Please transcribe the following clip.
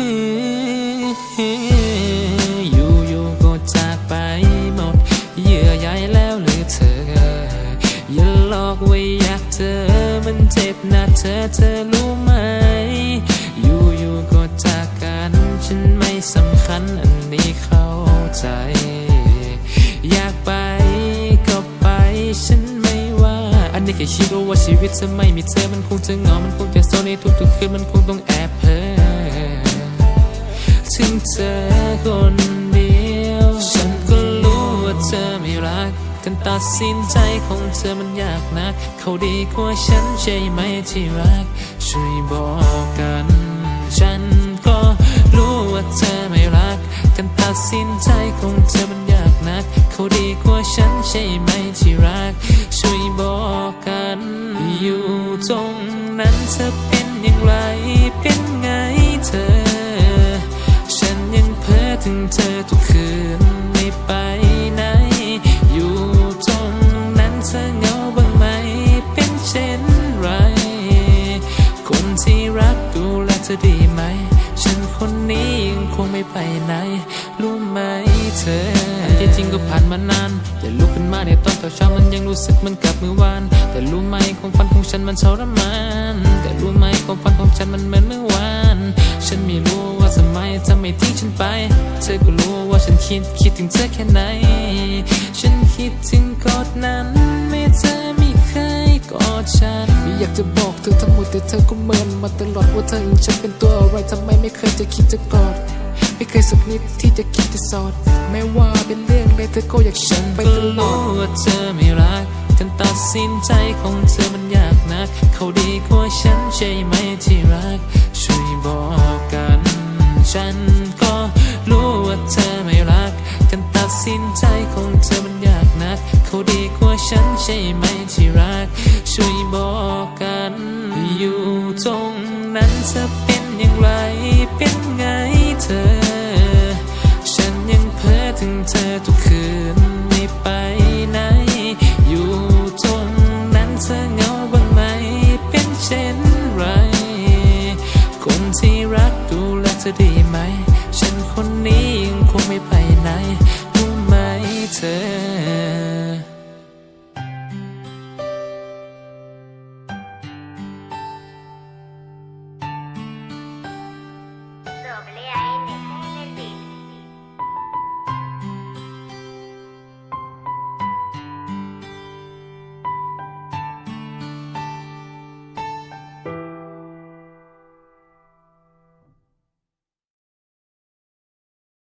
อยู่อยู่ๆก็จากไปหมด เยื่อใยแล้วหรือเธอ อย่าหลอกว่าอยากเจอมันเจ็บนะเธอเธอรู้ไหมอยู่อยู่ๆก็จากกัน ฉันไม่สำคัญอันนี้เข้าใจ อยากไปก็ไปฉันไม่ว่า อันนี้แค่คิดว่าชีวิตจะไม่มีเธอมันคงจะเหงามันคงจะเศร้าในทุกๆคืนมันคงต้องแอบเพ้อ ถึงเธอคนเดียว ฉันก็รู้ว่าเธอไม่รักการตัดสินใจของเธอมันยากนัก เขาดีกว่าฉันใช่ไหมที่รัก ช่วยบอกกัน ฉันก็รู้ว่าเธอไม่รักการตัดสินใจของเธอมันยากนัก เขาดีกว่าฉันใช่ไหมที่รัก ช่วยบอกกัน อยู่ตรงนั้นเธอเป็นอย่างไรเป็น ถึงเธอทุกคืนไม่ไปไหน อยู่ตรงนั้นเธอเงาบ้างไหม เป็นเช่นไร คนที่รักดูแลเธอดีไหม ฉันคนนี้ยังคงไม่ไปไหน รู้ไหมเธอที่จริงก็ผ่านมานานแต่ลุกขึ้นมาในตอนเช้ามันยังรู้สึกมันกับเมื่อวาน แต่รู้ไหมความฝันของฉันมันทรมาน แต่รู้ไหมความฝัน ไมเธอไม่ทิ้งฉันไป เธอก็รู้ว่าฉันคิดคิดถึงเธอแค่ไหน ฉันคิดถึงกอดนั้นไม่เธอไม่เคยกอดฉัน อยากจะบอกเธอทั้งหมดแต่เธอก็เมินมาตลอดว่าเธอเองฉันเป็นตัวอะไรทำไมไม่เคยจะคิดจะกอดไม่เคยสักนิดที่จะคิดจะสอด แม้ว่าเป็นเรื่องอะไรเธอก็อยากฉันไปก็ตลอรู้ดว่าเธอไม่รักการตัดสินใจของเธอมันยากนัก เขาดีกว่าฉันใช่ไหมที่รัก ช่วยบอก เขาดีกว่าฉันใช่ไหมที่รัก ช่วยบอกกัน อยู่ตรงนั้นเธอเป็นอย่างไร เป็นไงเธอ ฉันยังเพ้อถึงเธอทุกคืนไม่ไปไหน อยู่ตรงนั้นเธอเหงาบ้างไหม เป็นเช่นไร คนที่รักดูแลเธอดีไหม ฉันคนนี้ยังคงไม่ไปไหนรู้ไหมเธอ